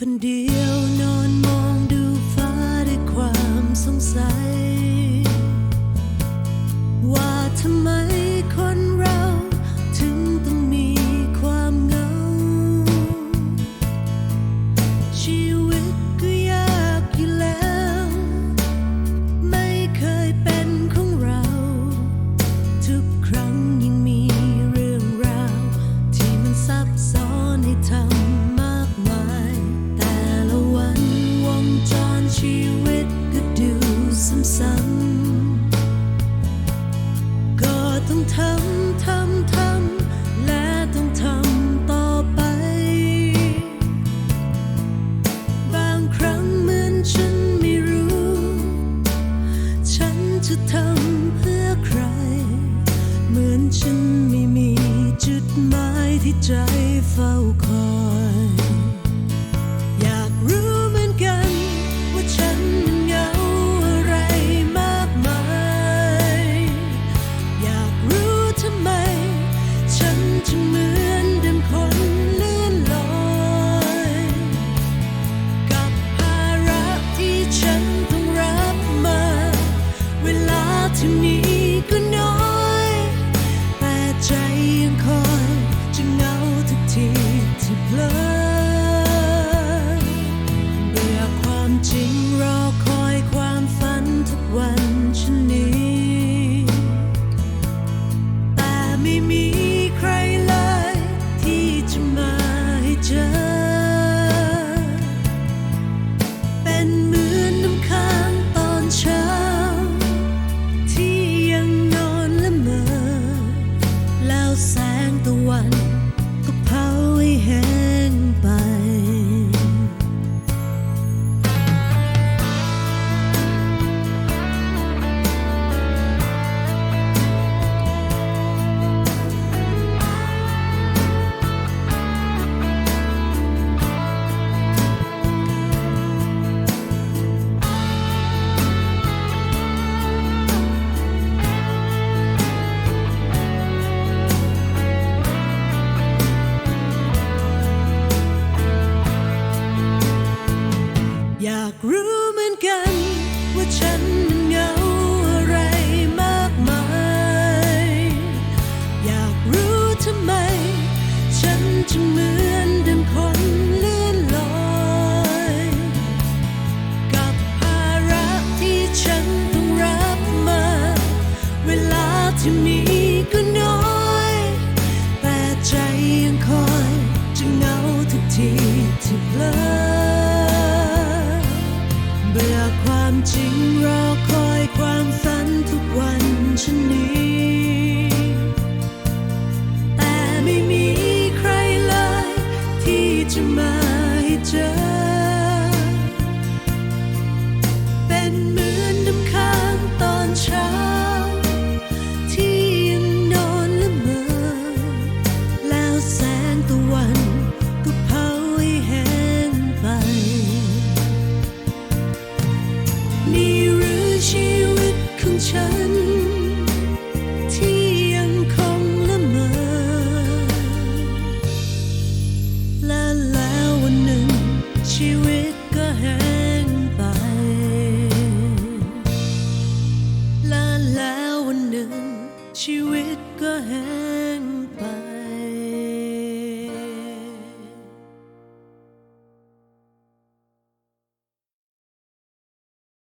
คนเดียวนอนมองดูฟ้าด้วยความสงสัย ว่าทำไม ฉันไม่มีจุดหมายที่ใจเฝ้าคอย ใจยังคอยจะเหงาทุกทีที่เพลิเบื่อความจริงรอคอยความฝันทุกวัน grew จริงรอคอยความฝันทุกวันชนี้ 成。